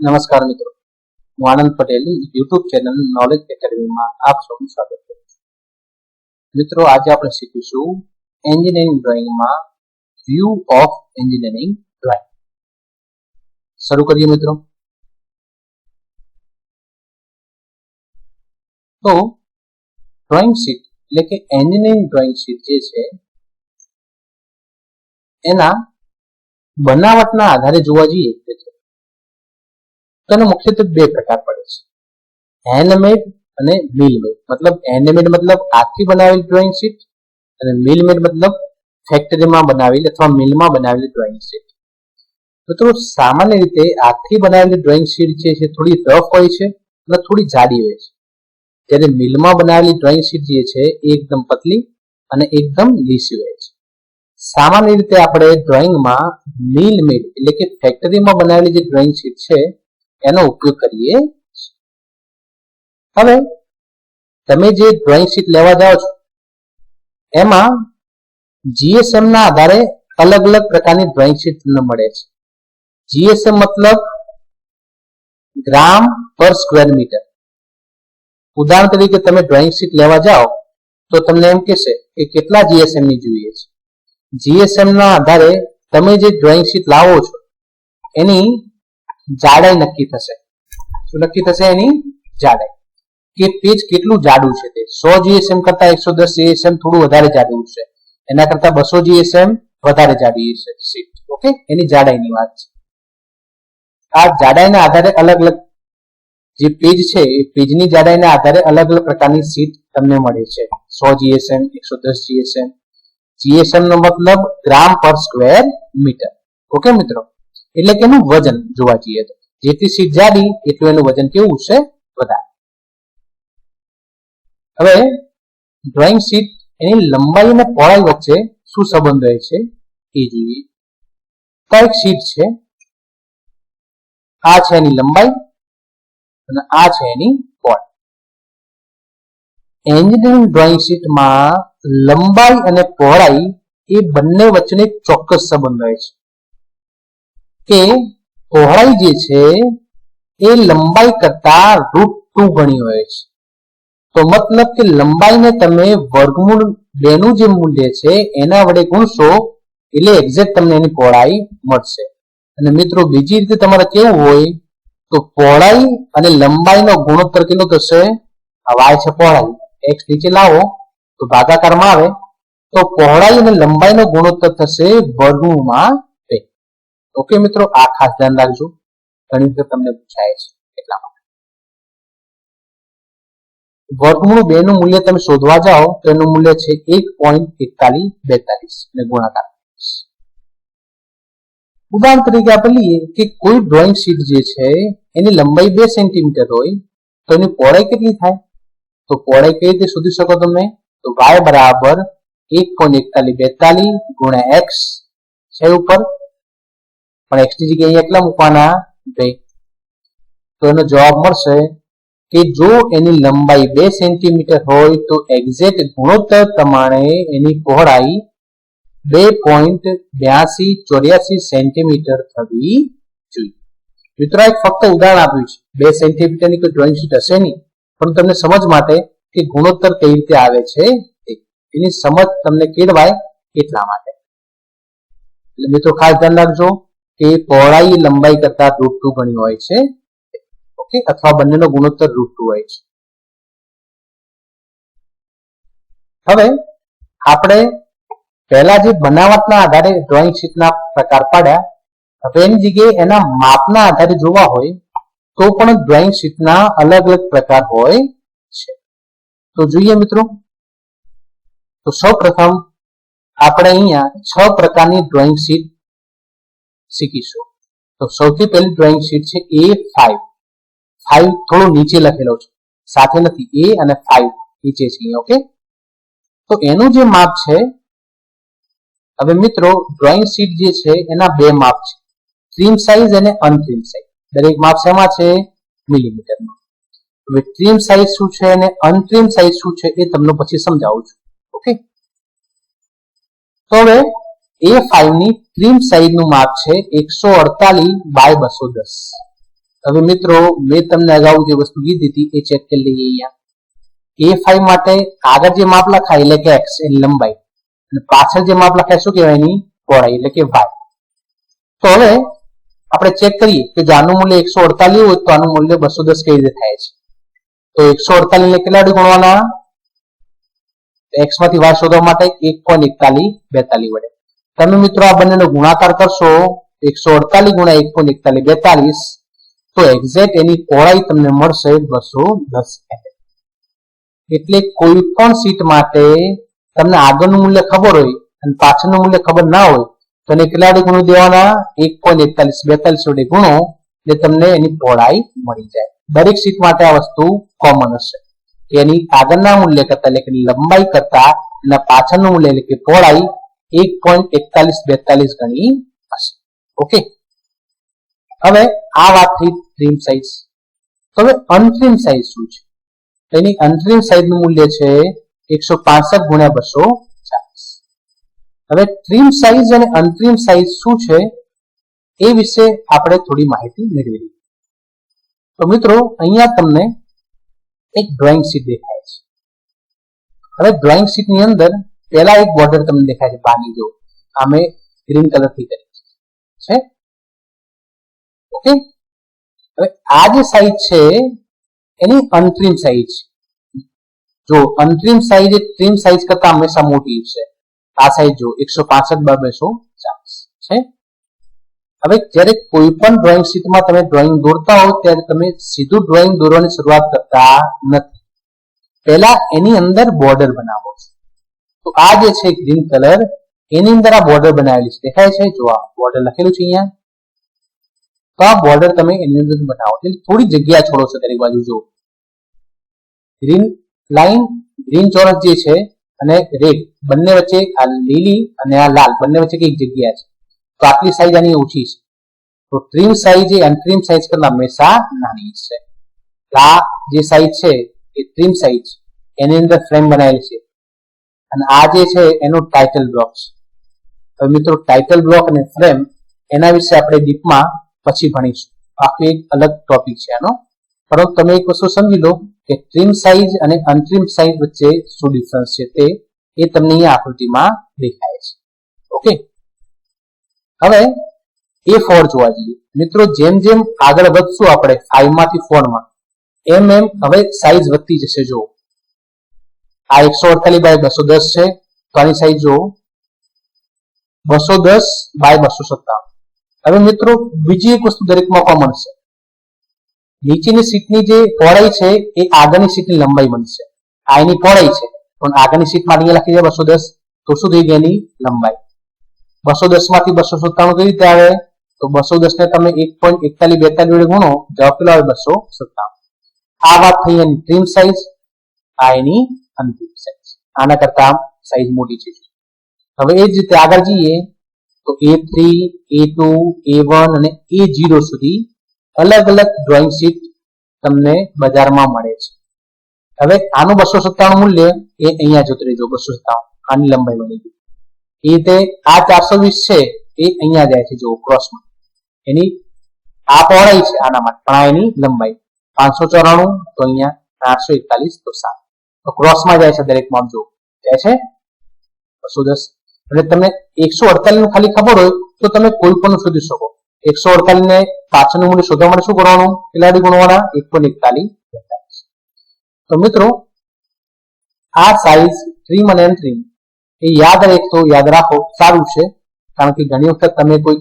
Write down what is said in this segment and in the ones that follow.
નમસ્કાર મિત્રો. હું Anand Patel YouTube channel knowledge એકેડમીમાં આપ સૌનું સ્વાગત કરું છું. મિત્રો, આજે આપણે શીખીશું એન્જિનિયરિંગ ડ્રોઈંગમાં વ્યૂ ઓફ એન્જિનિયરિંગ ડ્રોઈંગ શરૂ કરીએ મિત્રો. તો ડ્રોઈંગ શીટ એટલે કે એન્જિનિયરિંગ ડ્રોઈંગ શીટ જે છે, એના બનાવટના આધારે જોવા જઈએ તો મુખ્યત્વે બે પ્રકાર પડે છે. હેન્ડમેડ અને મિલમેડ મતલબ હેન્ડમેડ મતલબ હાથથી બનાવેલી ડ્રોઈંગ શીટ અને મિલમેડ મતલબ ફેક્ટરીમાં બનાવેલી અથવા મિલમાં બનાવેલી ડ્રોઈંગ શીટ મિત્રો સામાન્ય રીતે હાથથી બનાવેલી ડ્રોઈંગ શીટ છે એ થોડી રફ હોય છે અને થોડી જાડી હોય છે. જ્યારે મિલમાં બનાવેલી ડ્રોઈંગ શીટ જે છે એ એકદમ પતલી અને એકદમ લીસી હોય છે. સામાન્ય રીતે આપણે ડ્રોઈંગમાં મિલ મેડ એટલે કે ફેક્ટરીમાં બનાવેલી જે ડ્રોઈંગ શીટ છે એનો ઉપયોગ કરીએ. હવે તમે જે ડ્રોઈંગ શીટ લેવા જાઓ છો, એમાં જીએસએમ ના આધારે અલગ અલગ પ્રકારની ડ્રોઈંગ શીટ તમને મળે છે. જીએસએમ મતલબ ગ્રામ પર સ્ક્વેર મીટર ઉદાહરણ તરીકે તમે ડ્રોઈંગ શીટ લેવા જાઓ, તો તમને એમ કહેશે કે કેટલા જીએસએમની જોઈએ છે. જીએસએમ ના આધારે તમે જે ડ્રોઈંગ શીટ લાવો છો, એની જાડાઈ નક્કી થશે. શું નક્કી થશે એની? જાડાઈ. કે પેજ કેટલું જાડું છે તે? સો જીએસએમ કરતા એકસો દસ જીએસએમ થોડું વધારે જાડું છે. એના કરતા બસો જીએસએમ વધારે જાડી છે. Seat okay? એની જાડાઈની વાત છે. આ જાડાઈના આધારે અલગ અલગ જે પેજ છે, એ પેજની જાડાઈના આધારે અલગ અલગ પ્રકારની સીટ તમને મળે છે. સો જીએસએમ એકસો દસ જીએસએમ જીએસએમ નો મતલબ ગ્રામ પર સ્ક્વેર મીટર. ઓકે મિત્રો? એટલે કે એનું વજન જોવા જઈએ તો. જેટલી સીટ જાડી, એટલું એનું વજન કેવું છે? વધારે. હવે ડ્રોઈંગ શીટ એની લંબાઈ અને પહોળાઈ વચ્ચે શું સંબંધ રહે છે? એ જોઈએ. તો એક શીટ છે. આ છે એની લંબાઈ અને આ છે એની પહોળાઈ. એન્જિનિયરિંગ ડ્રોઈંગ શીટમાં લંબાઈ અને પહોળાઈ એ બંને વચ્ચેનો ચોક્કસ સંબંધ રહે છે. કે પહોળાઈ જે છે, એ લંબાઈ કરતા રૂટ ટુ ગણી હોય છે. તો મતલબ કે લંબાઈને તમે વર્ગમૂળ બે નું જે મૂલ્ય છે, એના વડે ગુણશો, એટલે એક્ઝેક્ટ તમને એની પહોળાઈ મળશે. અને મિત્રો, બીજી રીતે તમારે કેવું હોય, તો પહોળાઈ અને લંબાઈનો ગુણોત્તર કેટલો થશે? આ વાય છે પહોળાઈ. એક્સ નીચે લાવો, તો ભાગાકારમાં આવે. તો પહોળાઈ અને લંબાઈનો ગુણોત્તર થશે વર્ગમૂળમાં ઓકે મિત્રો, આ ખાસ ધ્યાન રાખજો. ઘણી વખત તમને પૂછાય છે એટલા માટે. વર્ગમૂળ બે નું મૂલ્ય તમે શોધવા જાઓ, તો એનું મૂલ્ય છે એક પોઈન્ટ એકતાલીસ બેતાલીસ અને ગુણાકાર ઉદાહરણ તરીકે આપણે લઈએ કે કોઈ ડ્રોઈંગ શીટ જે છે, એની લંબાઈ બે સેન્ટીમીટર હોય, તો એની પહોળાઈ કેટલી થાય? તો પહોળાઈ કઈ રીતે શોધી શકો તમે? તો y બરાબર એક પોઈન્ટ એકતાલીસ બેતાલીસ ગુણ્યા એક્સ છે ઉપર પણ એક્સની જગ્યાએ એટલા મૂકવાના બે તો એનો જવાબ મળશે કે જો એની લંબાઈ બે સેન્ટીમીટર હોય તો એક્ઝેક્ટ ગુણોત્તર પ્રમાણે એની પહોળાઈ બે પોઈન્ટ બ્યાસી ચોર્યાસી સેન્ટીમીટર થવી જોઈએ. મિત્રો ફક્ત ઉદાહરણ આપ્યું છે. બે સેન્ટીમીટરની કોઈ ડ્રોઈંગ શીટ હશે નહીં. પણ તમને સમજ માટે કે ગુણોત્તર કઈ રીતે આવે છે એની સમજ તમને કેળવાય એટલા માટે. એટલે મિત્રો, ખાસ ધ્યાન રાખજો. કે પહોળાઈ લંબાઈ કરતા રૂટ ટુ ગણી હોય છે. ઓકે, અથવા બંનેનો ગુણોત્તર રૂટ ટુ હોય છે. હવે આપણે પહેલા જે બનાવટના આધારે ડ્રોઈંગ શીટના પ્રકાર પાડ્યા, હવે એની જગ્યાએ એના માપના આધારે જોવા હોય, તો પણ ડ્રોઈંગ શીટના અલગ અલગ પ્રકાર હોય છે. તો જોઈએ મિત્રો, તો સૌ પ્રથમ આપણે અહીંયા છ પ્રકારની ડ્રોઈંગ શીટ શીખીશું. તો સૌથી પહેલી ડ્રોઈંગ શીટ છે એ ફાઈવ ફાઈવ થોડો નીચે લખેલો છે. સાથે નથી, એ અને ફાઈવ નીચે છે ઓકે તો એનું જે માપ છે, હવે મિત્રો ડ્રોઈંગ શીટ જે છે, એના બે માપ છે. ટ્રીમ સાઇઝ અને અનટ્રીમ સાઇઝ દરેક માપ શેમાં છે? મિલીમીટરમાં હવે ટ્રીમ સાઇઝ શું છે અને અનટ્રીમ સાઇઝ શું છે એ તમને પછી સમજાવું છું ઓકે તો હવે એ ની ટ્રીમ સાઇઝનું માપ છે એકસો અડતાલીસ બાય બસો દસ. હવે મિત્રો, મેં તમને અગાઉ જે વસ્તુ કીધી હતી, એ ચેક કરી લઈએ અહીંયા. એ ફાઈવ માટે આગળ જે માપ લખાય, એટલે કે એક્સ એની લંબાઈ. અને પાછળ જે માપ લખાય, શું કહેવાય એની? પહોળાઈ, એટલે કે વાય તો હવે આપણે ચેક કરીએ કે જો આનું મૂલ્ય એકસો અડતાલીસ હોય, તો આનું મૂલ્ય બસો દસ કઈ રીતે થાય છે? તો એકસો અડતાલીસ ને કેટલા ગુણવાના? એક્સમાંથી વાય શોધવા માટે એક પોઈન્ટ એકતાલીસ બેતાલીસ વડે. તમે મિત્રો આ બંનેનો ગુણાકાર કરશો, એકસો અડતાલીસ ગુણ્યા એક પોઈન્ટ એકતાલીસ, બેતાલીસ, તો એક્ઝેક્ટ એની પહોળાઈ તમને મળશે બસો દસ એટલે કોઈ પણ સીટ માટે તમને આગળનું મૂલ્ય ખબર હોય અને પાછળનું મૂલ્ય ખબર ના હોય, તો એને કેટલા ગુણી દેવાના? એક પોઈન્ટ એકતાલીસ, બેતાલીસ વડે ગુણો, એટલે તમને એની પહોળાઈ મળી જાય. દરેક સીટ માટે આ વસ્તુ કોમન હશે. એની આગળના મૂલ્ય કરતા, એટલે કે લંબાઈ કરતા, એના પાછળનું મૂલ્ય, એટલે કે પહોળાઈ એક પોઈન્ટ એકતાલીસ બેતાલીસ ગણી હશે. ઓકે હવે આ વાત થઈ ટ્રીમ સાઇઝ તો હવે અનટ્રીમ સાઇઝ શું છે? એની અનટ્રીમ સાઇઝનું મૂલ્ય છે એકસો પાસઠ ગુણ્યા બસો ચાલીસ. હવે ટ્રીમ સાઇઝ અને અનટ્રીમ સાઇઝ શું છે? એ વિશે આપણે થોડી માહિતી મેળવી તો મિત્રો, અહીંયા તમને એક ડ્રોઈંગ શીટ દેખાય છે. હવે ડ્રોઈંગ શીટની અંદર પહેલા એક બોર્ડર તમને દેખાય છે બાની જો આમે ગ્રીન કલરથી કરી છે. ઓકે હવે આ જે સાઈઝ છે, એની અંતરિમ સાઈઝ જો અંતરિમ સાઈઝ એ ટ્રીમ સાઈઝ કરતા હંમેશા મોટી છે. આ સાઈઝ જો એકસો પાસઠ બાય બસો ચાલીસ. છે? હવે જ્યારે કોઈ પણ ડ્રોઈંગ શીટમાં તમે ડ્રોઈંગ દોરતા હો, ત્યારે તમે સીધું ડ્રોઈંગ દોરવાની શરૂઆત કરતા નથી. પહેલા એની અંદર બોર્ડર બનાવો છો. તો આ જે છે ગ્રીન કલર એની અંદર આ બોર્ડર બનાવેલી છે. દેખાય છે? જો આ બોર્ડર લખેલું છે અહીંયા. તો આ બોર્ડર તમે એની અંદર બનાવો. એટલે થોડી જગ્યા છોડો છો તેની બાજુ, જો. ગ્રીન લાઈન ગ્રીન ચોરસ જે છે અને રેડ બંને વચ્ચે આ લીલી અને આ લાલ, બંને વચ્ચે કંઈક જગ્યા છે. તો આટલી સાઈઝ આની ઓછી છે. તો ટ્રીમ સાઈઝ એ અનટ્રીમ સાઈઝ કરતા હંમેશા નાની છે. આ જે સાઈઝ છે એ ટ્રીમ સાઈઝ એની અંદર ફ્રેમ બનાવેલી છે. અને આ જે છે એનો ટાઇટલ બ્લોક છે. તો મિત્રો ટાઇટલ બ્લોક અને ફ્રેમ એના વિશે આપણે ડીપમાં પછી ભણીશું. આખી એક અલગ ટોપિક છે આનો. પરંતુ તમે એક વસ્તુ સમજી લો કે ટ્રીમ સાઇઝ અને અનટ્રીમ સાઇઝ વચ્ચે શું ડિફરન્સ છે તે એ તમને અહીંયા આકૃતિમાં દેખાય છે. ઓકે? હવે એ ફોર જોવા જઈએ. મિત્રો જેમ જેમ આગળ વધશું આપણે ફાઈવમાંથી ફોરમાં. એમ એમ હવે સાઇઝ વધતી જશે જો આ એકસો અડતાલીસ બાય બસો દસ છે. તો આની સાઈઝ જુઓ. બસો દસ બાય બસો સત્તાવન. હવે મિત્રો, બીજી એક વસ્તુ દરેકમાં કોમન છે. નીચેની સીટની જે પહોળાઈ છે, એ આગળની સીટની લંબાઈ બનશે. આ એની પહોળાઈ છે. પણ આગળની સીટમાં અહીંયા લખી દે બસો દસ. તો શું થઈ ગઈ એની લંબાઈ? બસો દસમાંથી બસો સત્તાણું કઈ રીતે આવે? તો બસો દસ ને તમે એક પોઈન્ટ એકતાલીસ બેતાલીસ વડે ગુણો, જવાબ કેટલો આવે? બસો સત્તાણું આ વાત થઈ એની ટ્રીમ સાઈઝ આ એની અંતિમ સાઈઝ આના કરતા સાઈઝ મોટી છે. હવે એ જ રીતે આગળ જઈએ તો A three A two A one અને એ જીરો સુધી અલગ અલગ ડ્રોઈંગ શીટ તમને બજારમાં મળે છે. હવે આનું બસો સત્તાણું મૂલ્ય એ અહીંયા જતું રહેજો બસો સત્તાણું. આની લંબાઈ બની ગઈ. એ રીતે આ ચારસો વીસ છે એ અહીંયા જાય છે જો ક્રોસમાં એની આ પહોળાઈ છે આના માટે પણ આ એની લંબાઈ પાંચસો ચોરાણું, તો અહીંયા આઠસો એકતાલીસ, તો સાત. તો ક્રોસમાં જાય છે દરેક માપ જો. જાય છે? બસો દસ. એટલે તમને એકસો અડતાલીસનું ખાલી ખબર હોય તો તમે કોઈ પણ શોધી શકો. એકસો અડતાલીસ ને પાછળનું મૂલ્ય શોધવા માટે શું કરવાનું? ખેલાડી ગુણવાળા એક પોઈન્ટ એકતાલીસ. તો મિત્રો, આ સાઇઝ ટ્રીમ અને એન્ટ્રીમ એ યાદ રાખતો યાદ રાખો. સારું છે. કારણ કે ઘણી વખત તમે કોઈ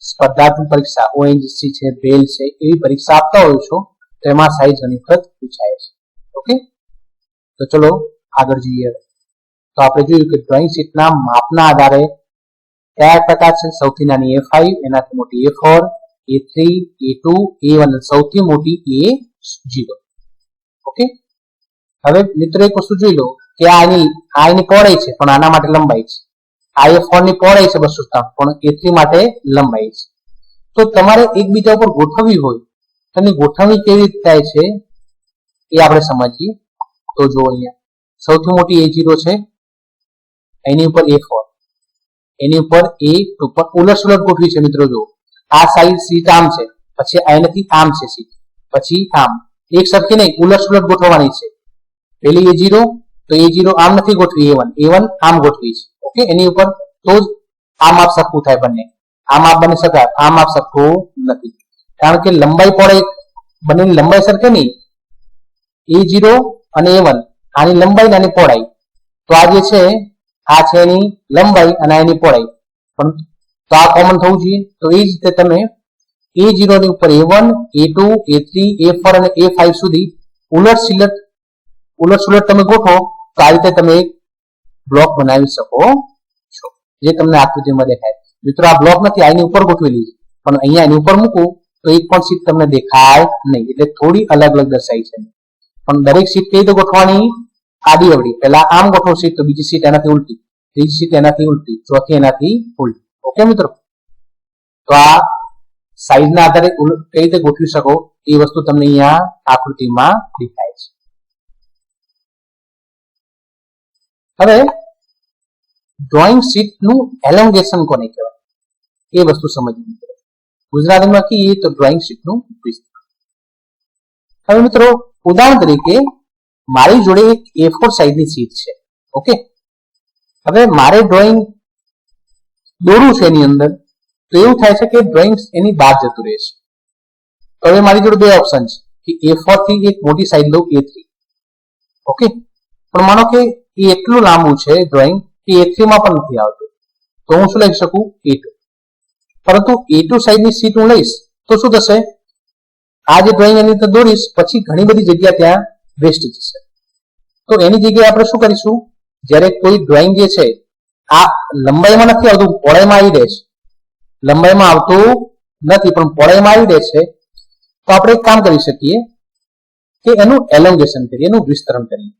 સ્પર્ધાત્મક પરીક્ષા ઓએનજીસી છે, બેલ છે, એવી પરીક્ષા આપતા હોય છો, તો એમાં સાઇઝ ઘણી વખત પૂછાય છે. ઓકે તો ચલો આગળ જઈએ. તો આપણે જોયું કે ડ્રોઈંગ શીટના માપના આધારે કયા પ્રકાર છે? સૌથી નાની એ ફાઈવ એનાથી મોટી A four A three A two A one સૌથી મોટી એ જીરો ઓકે હવે મિત્રો એક વસ્તુ જોઈ લો કે આ એની આ એની પહોળાઈ છે, પણ આના માટે લંબાઈ છે. આ એ ફોરની પહોળાઈ છે બસો પણ એ થ્રી માટે લંબાઈ છે. તો તમારે એકબીજા ઉપર ગોઠવવી હોય તેની ગોઠવણી કેવી રીતે થાય છે? એ આપણે સમજીએ. તો જો અહીંયા સૌથી મોટી એ જીરો છે, એની ઉપર એ ફોર એની ઉપર એ ઉપર ઉલટ સુલટ ગોઠવી છે મિત્રો જો આ સાઈડ સીટ આમ છે, પછી એનાથી આમ છે સીટ પછી આમ. એક સરખી નહીં, ઉલટ સુલટ ગોઠવવાની છે. પેલી એ જીરો તો એ જીરો આમ નથી ગોઠવી એ વન એ વન આમ ગોઠવી છે. ઓકે એની ઉપર તો જ આ માપ સરખું થાય બંને. આ માપ બની શકાય આ માપ સરખું નથી. કારણ કે લંબાઈ પહોળાઈ બંનેની લંબાઈ સરખે નહીં. એ જીરો અને એ વન. આની લંબાઈ અને આની પહોળાઈ. તો આ જે છે, આ છે એની લંબાઈ અને એની પહોળાઈ. પણ તો આ કોમન થવું જોઈએ. તો એ જ રીતે તમે એ જીરો ની ઉપર A one A two A three A four અને એ ફાઈવ સુધી ઉલટ સિલટ, ઉલટ સુલટ તમે ગોઠવો, તો આ રીતે તમે એક બ્લોક બનાવી શકો છો. જે તમને આકૃતિમાં દેખાય મિત્રો, આ બ્લોક નથી આની ઉપર ગોઠવેલી છે. પણ અહીંયા એની ઉપર મૂકું, તો એક પણ સીટ તમને દેખાય નહીં. એટલે થોડી અલગ અલગ દર્શાવી છે. પણ દરેક સીટ કઈ રીતે ગોઠવાની આડી અવડી પહેલા આમ ગોઠવો સીટ તો બીજી સીટ એનાથી ઉલટી. ત્રીજી સીટ એનાથી ઉલટી. ચોથી એનાથી ઉલટી. ઓકે મિત્રો? તો આ સાઈઝ ના આધારે કઈ રીતે ગોઠવી શકો? એ વસ્તુ તમને અહીંયા આકૃતિમાં દેખાય છે. હવે ડ્રોઈંગ શીટનું એલોંગેશન કોને કહેવાય? એ વસ્તુ સમજવી ગુજરાતીમાં કહીએ તો ડ્રોઈંગ શીટનું વિસ્તરણ. હવે મિત્રો ઉદાહરણ તરીકે, મારી જોડે એક એ ફોર સાઈઝની શીટ છે. ઓકે હવે મારે ડ્રોઈંગ દોરું છે એની અંદર, તો એવું થાય છે કે ડ્રોઈંગ એની બહાર જતું રહે છે. હવે મારી જોડે બે ઓપ્શન છે, કે એ ફોરથી એક મોટી સાઈઝ લઉં એ થ્રી ઓકે પણ માનો કે એ એટલું લાંબુ છે ડ્રોઈંગ કે એ થ્રી માં પણ નથી આવતું. તો હું શું લઈ શકું? એ ટુ પરંતુ એ ટુ સાઈઝની સીટ હું લઈશ, તો શું થશે? આ જે ડ્રોઈંગ એની અંદર દોરીશ, પછી ઘણી બધી જગ્યા ત્યાં વેસ્ટ જશે. તો એની જગ્યાએ આપણે શું કરીશું? જ્યારે કોઈ ડ્રોઈંગ જે છે, આ લંબાઈમાં નથી આવતું, પહોળાઈમાં આવી રહે છે. લંબાઈમાં આવતું નથી, પણ પહોળાઈમાં આવી રહે છે. તો આપણે એક કામ કરી શકીએ કે એનું એલોંગેશન કરીએ, એનું વિસ્તરણ કરીએ.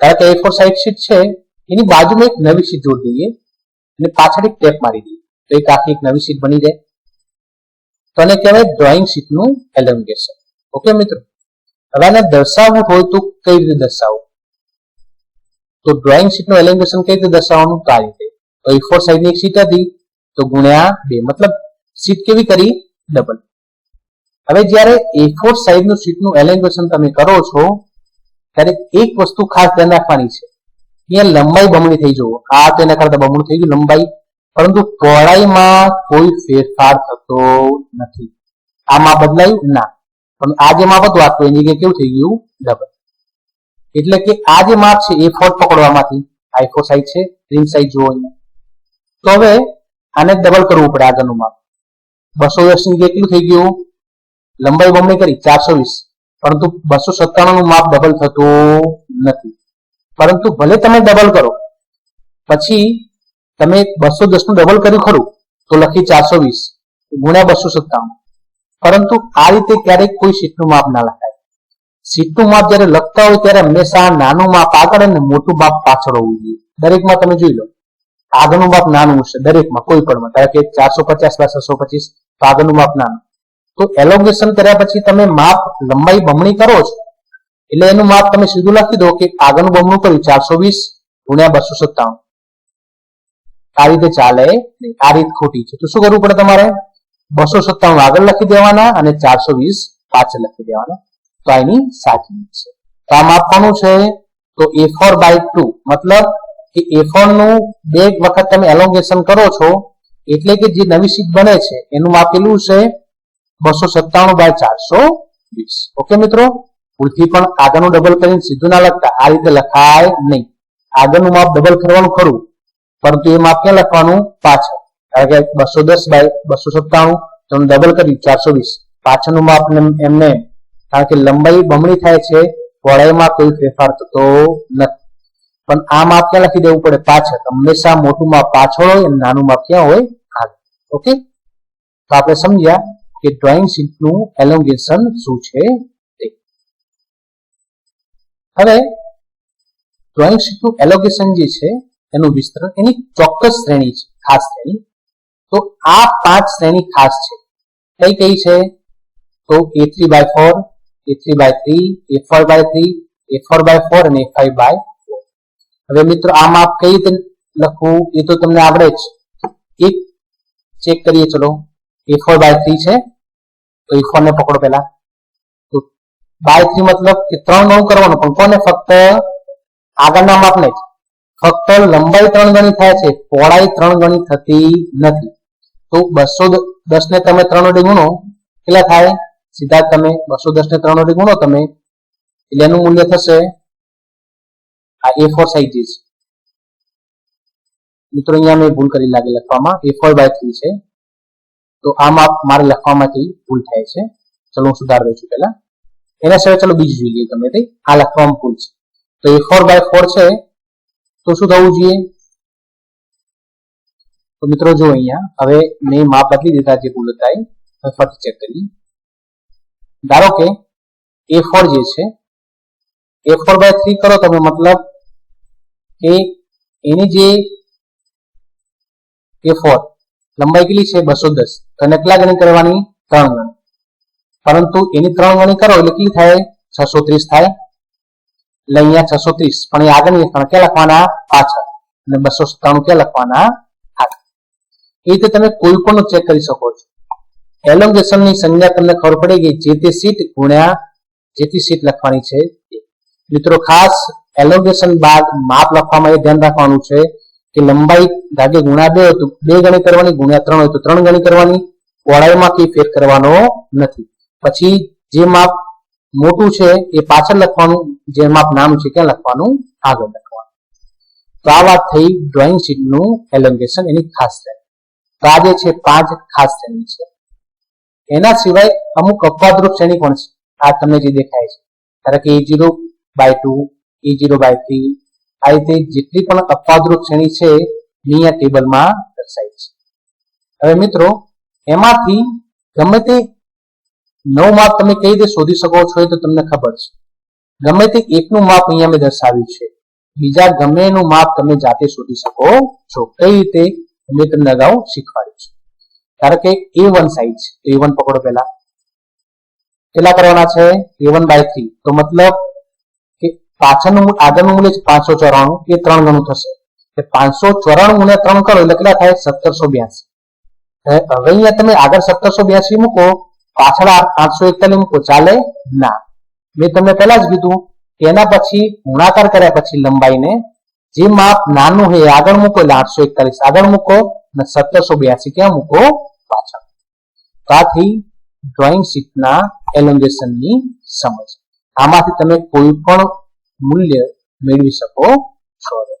કારણ કે એ ફોર સાઈડ શીટ છે, એની બાજુમાં એક નવી શીટ જોડી દઈએ અને પાછળ એક ટેપ મારી દઈએ. તો એક આખી એક નવી શીટ બની જાય. તો આને કહેવાય ડ્રોઈંગ શીટનું એલોંગેશન ઓકે મિત્રો? હવે આને દર્શાવવું હોય તો કઈ રીતે દર્શાવવું? તો ડ્રોઈંગ શીટનું એલિંગેશન કઈ રીતે દર્શાવવાનું? તો આ રીતે. તો એ ફોર સાઈઝની એક શીટ હતી. તો ગુણ્યા બે. મતલબ શીટ કેવી કરી? ડબલ હવે જ્યારે એ ફોર સાઈઝનું શીટનું એલિંગેશન તમે કરો છો, ત્યારે એક વસ્તુ ખાસ ધ્યાન રાખવાની છે. અહીંયા લંબાઈ બમણી થઈ જવો આ તો એના કરતા બમણું થઈ ગયું. લંબાઈ પરંતુ પહોળાઈમાં કોઈ ફેરફાર થતો નથી. આમાં બદલાયું? ના. પણ આ જે માપ હતું આ એની જગ્યાએ કેવું થઈ ગયું? ડબલ. એટલે કે આ જે માપ છે એ ફોર પકડવામાંથી. આઈ ફોર સાઈઝ છે રિંગ સાઈઝ જુઓ તો હવે આને ડબલ કરવું પડે આગળનું માપ. બસો દસની કેટલું થઈ ગયું? લંબાઈ બમણી કરી, ચારસો વીસ. પરંતુ બસો સત્તાણું નું માપ ડબલ થતું નથી. પરંતુ ભલે તમે ડબલ કરો, પછી તમે બસો દસનું ડબલ કર્યું ખરું, તો લખી ચારસો વીસ, ગુણ્યા બસો સત્તાણું. પરંતુ આ રીતે ક્યારેક કોઈ સીટનું માપ ના લખાય. સીટનું માપ જ્યારે લખતા હોય ત્યારે હંમેશા નાનું માપ આગળ અને મોટું માપ પાછળ હોવું જોઈએ. દરેકમાં તમે જોઈ લો, આગળનું માપ નાનું હશે, દરેકમાં, કોઈ પણ ધારો કે ચારસો પચાસ બાય છસો પચીસ, તો આગળનું માપ નાનું. તો એલોગેશન કર્યા પછી તમે માપ લંબાઈ બમણી કરો છો, એટલે એનું માપ તમે સીધું લખી દો કે આગળનું બમણું કર્યું ચારસો વીસ, ગુણ્યા બસો સત્તાણું. આ રીતે ચાલે, આ રીત ખોટી છે. તો શું કરવું પડે તમારે? બસો સત્તાણું આગળ લખી દેવાના અને ચારસો વીસ પાછળ લખી દેવાના. તો આ એની સાચી રીત છે. તો આ માપવાનું છે, તો એ ફોર બાય ટુ મતલબ કે એ ફોરનું બે વખત તમે એલોંગેશન કરો છો, એટલે કે જે નવી શીટ બને છે, એનું માપ કેટલું છે બસો સત્તાણું બાય ચારસો વીસ. ઓકે મિત્રો? ભૂલથી પણ આગળનું ડબલ કરીને સીધું ના લખતા. આ રીતે લખાય નહીં. આગળનું માપ ડબલ કરવાનું ખરું. પરંતુ એ માપ ક્યાં લખવાનું પાછળ કારણ કે બસો દસ બાય બસો સત્તાણું તો ડબલ કરી ચારસો વીસ. પાછળનું માપ એમને કારણ કે લંબાઈ બમણી થાય છે, પહોળાઈમાં કોઈ ફેરફાર થતો નથી. પણ આ માપ ક્યાં લખી દેવું પડે? પાછળ. હંમેશા મોટું માપ પાછળ હોય અને નાનું માપ ક્યાં હોય? આગળ ઓકે? તો આપણે સમજ્યા કે ડ્રોઈંગ શીટનું એલોંગેશન શું છે તે. હવે ડ્રોઈંગ શીટનું એલોગેશન જે છે એનું વિસ્તરણ એની ચોક્કસ શ્રેણી છે, ખાસ શ્રેણી તો આ પાંચ શ્રેણી ખાસ છે. કઈ કઈ છે? તો A three by four, A three by three, A four by three, A four by four અને એ ફાઈવ બાય ફોર. હવે મિત્રો, આ માપ કઈ રીતે લખવું? એ તો તમને આવડે જ. એક ચેક કરીએ, ચલો. એ ફોર બાય થ્રી છે. તો એ ફોર ને પકડો પહેલા. બાય થ્રી મતલબ કે ત્રણ નવ કરવાનું, પણ કોને ફક્ત આગળના માપને જ? ફક્ત લંબાઈ ત્રણ ગણી થાય છે, પહોળાઈ ત્રણ ગણી થતી નથી. તો બસો દસ ને તમે ત્રણ વડે ગુણો, કેટલા થાય? સીધા તમે બસો દસ ને ત્રણ વડે ગુણો, તમે એટલે એનું મૂલ્ય થશે આ એ ફોર સાઇઝ મિત્રો, અહીંયા મેં ભૂલ કરી લાગી લખવામાં. એ ફોર બાય થ્રી છે. તો આ માપ મારે લખવામાંથી ભૂલ થાય છે. ચલો, હું સુધાર છું પહેલા. એના સિવાય ચલો બીજું જોઈ લઈએ ગમે તે આ લખવામાં ભૂલ છે. તો એ ફોર બાય ફોર છે. તો શું થવું જોઈએ? તો મિત્રો જો અહીંયા હવે મેં માપ બદલી દીધા જે ભૂલ થાય ફરી ચેક કરીએ. ધારો કે એ ફોર જે છે એ ફોર બાય થ્રી કરો તમે મતલબ કે એની જે એ ફોર લંબાઈ કેટલી છે? બસો દસ. એને કેટલા ગણી કરવાની? ત્રણ ગણી. પરંતુ એની ત્રણ ગણી કરો એટલે કેટલી થાય? છસો ત્રીસ થાય. એટલે અહીંયા છસો ત્રીસ. પણ એ આગળની ત્રણ ક્યાં લખવાના પાછળ. અને બસો સત્તાણું ક્યાં લખવાના આગળ. એ રીતે તમે કોઈ પણ ચેક કરી શકો છો. એલોંગેશનની સંજ્ઞા તમને ખબર પડી ગઈ જે તે સીટ ગુણ્યા જે સીટ લખવાની છે. મિત્રો, ખાસ એલોંગેશન બાદ માપ લખવામાં એ ધ્યાન રાખવાનું છે કે લંબાઈ ધાગે ગુણ્યા બે હોય તો બે ગણી કરવાની, ગુણ્યા ત્રણ હોય તો ત્રણ ગણી કરવાની. પહોળાઈમાં કઈ ફેર કરવાનો નથી. પછી જે માપ મોટું છે એ પાછળ લખવાનું જેમ આપ નાનું છે ત્યાં લખવાનું, આગળ લખવાનું. તો આ વાત થઈ ડ્રોઈંગ શીટનું એલોંગેશન એની ખાસ શ્રેણી તો આ જે છે પાંચ ખાસ શ્રેણી છે. એના સિવાય અમુક અપવાદરૂપ શ્રેણી પણ છે. આ તમને જે દેખાય છે. ધારો કે A zero by two A zero by three આ રીતે જેટલી પણ અપવાદરૂપ શ્રેણી છે એ અહીંયા ટેબલમાં દર્શાવી છે. હવે મિત્રો, એમાંથી ગમે તે નવ માપ તમે કઈ રીતે શોધી શકો છો એ તો તમને ખબર છે. ગમે તે એકનું માપ અહીંયા મેં દર્શાવ્યું છે. બીજા ગમે એનું માપ તમે જાતે શોધી શકો છો. કઈ રીતે? મેં તમને અગાઉ શીખવાડ્યું છે. ધારો કે એ વન સાઈઝ તો એ વન પકડો પહેલા. કેટલા કરવાના છે? એ વન બાય થ્રી તો મતલબ કે પાછળનું આગળનું મૂલ્ય છે પાંચસો ચોરાણું. એ ત્રણ ગણું થશે. પાંચસો ચોરાણું ગુણ્યા ત્રણ કરો એટલે કેટલા થાય? સત્તરસો બ્યાસી. હવે અહીંયા તમે આગળ સત્તરસો બ્યાસી મૂકો. પાછળ આઠસો એકતાલીસ મૂકો, ચાલે ના. મેં તમને પહેલા જ કીધું એના પછી ગુણાકાર કર્યા પછી લંબાઈને જે માપ નાનું હોય આગળ મૂકો, એટલે આઠસો એકતાલીસ. આગળ મૂકો અને સત્તરસો બ્યાસી. ક્યાં મૂકો? પાછળ. તો આથી ડ્રોઈંગ શીટના એલોંગેશનની સમજ. આમાંથી તમે કોઈ પણ મૂલ્ય મેળવી શકો છો.